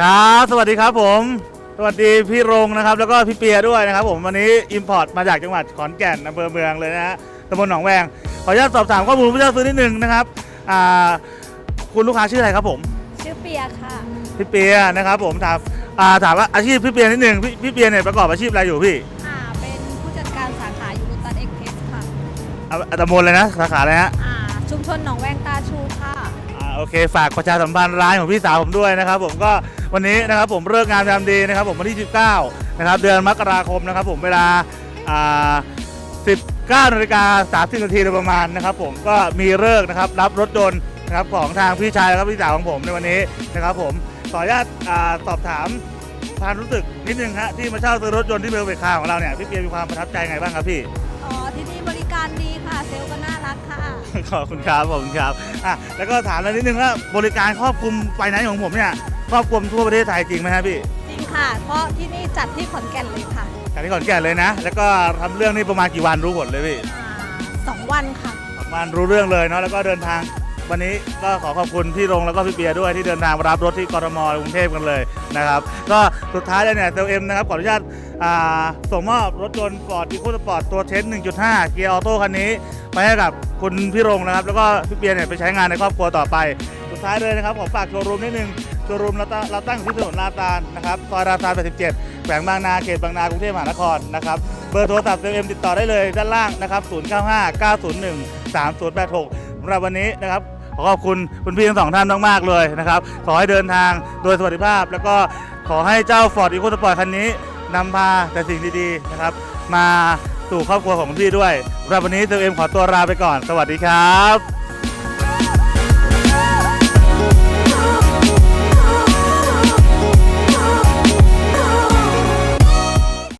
ครับ สวัสดีครับผม สวัสดีพี่รงนะครับ แล้วก็พี่เปียด้วยนะครับ ผมวันนี้อิมพอร์ตมาจากจังหวัดขอนแก่นอำเภอเมืองเลยนะฮะตำบลหนองแวงขออนุญาตสอบถามข้อมูลผู้เช่าซื้อนิดนึงนะครับอ่าคุณลูกค้าชื่ออะไรครับผม ชื่อเปียค่ะ พี่เปียนะครับ ผมถามอ่าถามว่าอาชีพพี่เปียนิดนึงพี่พี่เปียเนี่ยประกอบอาชีพอะไรอยู่พี่อ่า เป็นผู้จัดการสาขายูโรตัสเอ็กเพสค่ะ อ่าตำบลเลยนะสาขาอะไรฮะ อ่า ชุมชนหนองแวงตาชูค่ะอ่า โอเค ฝากประชาสัมพันธ์ร้านของพี่สาวผมด้วยนะครับ ผมก็วันนี้นะครับผมเลิกงามยามดีนะครับ ผมวันที่ 19 นะครับ เดือนมกราคมนะครับ ผมเวลาอ่า19นาฬิกา30นาทีโดยประมาณนะครับ ผมก็มีเลิกนะครับ รับรถยนต์นะครับของทางพี่ชายแล้วก็พี่สาวของผมในวันนี้นะครับ ผมขออนุญาตอ่าสอบถามความรู้สึกนิดนึงฮะที่มาเช่าซื้อรถยนต์ที่เบลเบคาของเราเนี่ยพี่เปียมีความประทับใจไงบ้างครับพี่ อ๋อ ที่นี่บริการดีค่ะ เซลล์ก็น่ารักค่ะ ขอบคุณครับขอบคุณครับอะแล้วก็ถามเรานิดนึงว่าบริการครอบคลุมไฟแนนซ์ของผมเนี่ยครอบคลุมทั่วประเทศไทยจริงไหมครับพี่จริงค่ะ เพราะที่นี่จัดที่ขอนแก่นเลยค่ะจากที่ขอนแก่นเลยนะ แล้วก็ทำเรื่องนี้ประมาณกี่วันรู้ผลเลยพี่อ่าสองวันค่ะ ประมาณรู้เรื่องเลยเนาะแล้วก็เดินทาง วันนี้ก็ขอขอบคุณพี่รงแล้วก็พี่เบียร์ด้วยที่เดินทางมารับรถที่กรทมกรุงเทพกันเลยนะครับก็สุดท้ายแล้วเนี่ยเซลเอ็มนะครับขออนุญาตอ่าส่งมอบรถยนต์ฟอร์ดอีโคสปอร์ตตัวเทน1.5 เกียร์ออโต้คันนี้ ไปให้กับ คุณพี่รงนะครับ แล้วก็พี่เบียเนี่ยไปใช้งานในครอบครัวต่อไป สุดท้ายเลยนะครับขอฝากโชว์รูมนิดนึงโชว์รูมเราตั้งเราตั้งอยู่ที่ถนนลาซานนะครับซอยลาซาน87แขวงบางนาเขตบางนากรุงเทพมหานครนะครับเบอร์โทรศัพท์เซลเอ็มติดต่อได้เลยด้านล่างนะครับ095 901 3086สำหรับวันนี้นะครับขอขอบคุณคุณพี่ทั้งสองท่านมากๆเลยนะครับขอให้เดินทางโดยสวัสดิภาพ แล้วก็ขอให้เจ้า Ford EcoSport คันนี้นำพาแต่สิ่งดีๆนะครับมา สู่ครอบครัวของพี่ด้วยสำหรับวันนี้เซเอ็มขอตัวลาไปก่อน สวัสดีครับ